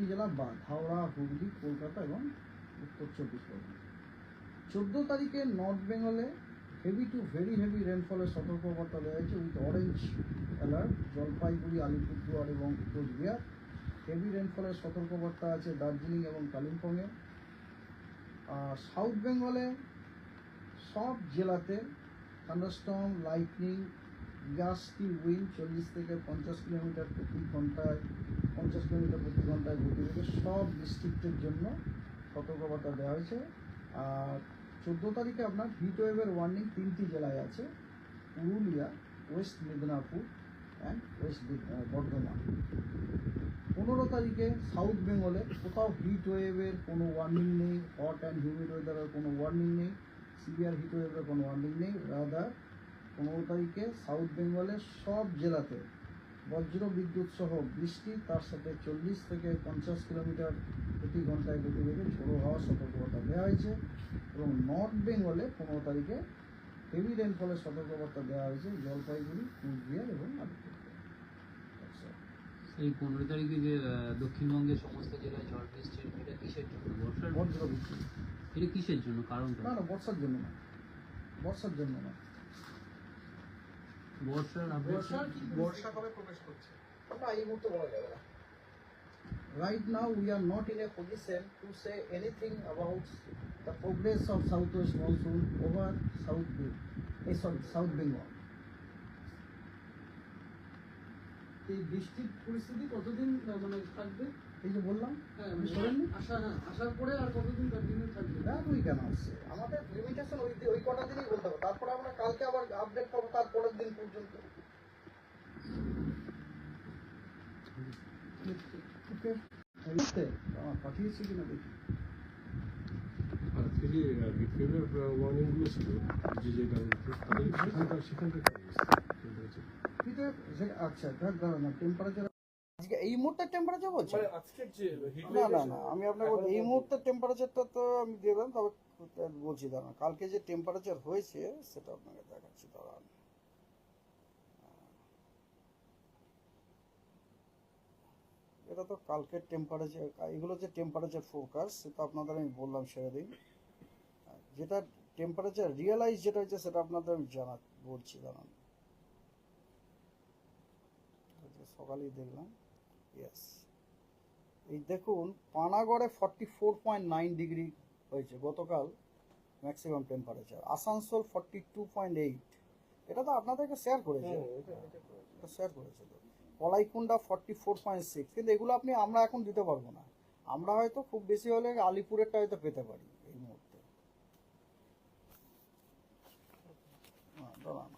চারটি জেলা বাদ হাওড়া, হুগলি, কলকাতা এবং উত্তর চব্বিশ পরগনা। চোদ্দ তারিখে নর্থ বেঙ্গলে হেভি টু ভেরি হেভি রেনফলের সতর্কবার্তা দেওয়া হয়েছে with orange alert Jalpaiguri, Alipurduar এবং কোচবিহার হেভি রেনফলের সতর্কবার্তা আছে দার্জিলিং এবং কালিম্পংয়ে। সাউথ বেঙ্গলে সব জেলাতে থান্ডারস্টর্ম লাইটনিং গাস্টি উইন্ড চল্লিশ থেকে পঞ্চাশ কিলোমিটার প্রতি ঘন্টায় পঞ্চাশ কিলোমিটার প্রতি ঘন্টায় গতিবেগে সব ডিস্ট্রিক্টের জন্য সতর্কবার্তা দেওয়া হয়েছে। আর চোদ্দ তারিখে আপনার হিট ওয়েভের ওয়ার্নিং তিনটি জেলায় আছে, Purulia west Medinipur and west Bardhaman. পনেরো তারিখে সাউথ বেঙ্গলে কোথাও হিট ওয়েভের কোনো ওয়ার্নিং নেই হট অ্যান্ড হিউমিড ওয়েদারের কোনো ওয়ার্নিং নেই সিভিয়ার হিট ওয়েভের কোনো ওয়ার্নিং নেই। রাদার পনেরো তারিখে সাউথ বেঙ্গলের সব জেলাতে বজ্র বিদ্যুৎ সহ বৃষ্টি তার সাথে চল্লিশ থেকে পঞ্চাশ কিলোমিটার প্রতি ঘন্টায় গতিবেগে ঝোড়ো হওয়ার সতর্কবার্তা দেওয়া হয়েছে এবং নর্থ বেঙ্গলে পনেরো তারিখে হেভি রেনফলের সতর্কবার্তা দেওয়া হয়েছে জলপাইগুড়ি কুচবিহার এবং all. এই পনেরো তারিখে যে দক্ষিণবঙ্গের সমস্ত জেলায় ঝড় বৃষ্টি এটা কিসের জন্য? বর্ষার বজ্র বৃষ্টি এটা কিসের জন্য? কারণটা? না না বর্ষার জন্য না। বর্ষার জন্য না। বর্ষার বর্ষা কবে প্রবেশ করছে? না এই মুহূর্তে বলা যাবে না। Right now we are not in a position to say anything about the progress of south west monsoon over south এই সরি সাউথ এই বৃষ্টির পরিস্থিতি কতদিন মানে থাকবে? এই যে বললাম হ্যাঁ মানে হ্যাঁ আসার পরে আর কতদিন কন্টিনিউ থাকবে? দ্যাট উই ক্যান আসছে আমাদের লিমিটেশন ওই ওই কটা দিনই বলতে হবে। তারপরে আমরা কালকে আবার আপডেট আমার পাঠিয়েছি কিনা দেখি। আজকে যে ওয়ার্নিংগুলো ছিল যে যে আচ্ছা না টেম্পারেচার আজকে এই মুহূর্তে টেম্পারেচার বলছে মানে আজকের যে হিট না না না আমি আপনাকে এই মুহূর্তে টেম্পারেচারটা তো আমি তবে বলছি দাঁড়ান কালকে যে টেম্পারেচার হয়েছে সেটা আপনাকে দেখাচ্ছি দাঁড়ান। এটা তো কালকের টেম্পারেচার এগুলো যে টেম্পারেচার ফোরকাস্ট সেটা আপনাদের আমি বললাম সেদিন যেটা টেম্পারেচার রিয়েলাইজ যেটা হচ্ছে সেটা আপনাদের আমি জানা বলছি আজকে সকালেই দেখলাম ইয়েস এই দেখুন পানাগড়ে forty four point nine degree হয়েছে গতকাল maximum temperature Asansol forty two point eight এটা তো আপনাদেরকে শেয়ার করেছে। এটা শেয়ার করেছে। Kalaikunda forty four point six. কিন্তু এগুলো আপনি, আমরা এখন দিতে পারব না। আমরা হয়তো খুব বেশি হলে আলিপুরেরটা হয়তো পেতে পারি এই মুহূর্তে। হ্যাঁ, দাঁড়ান।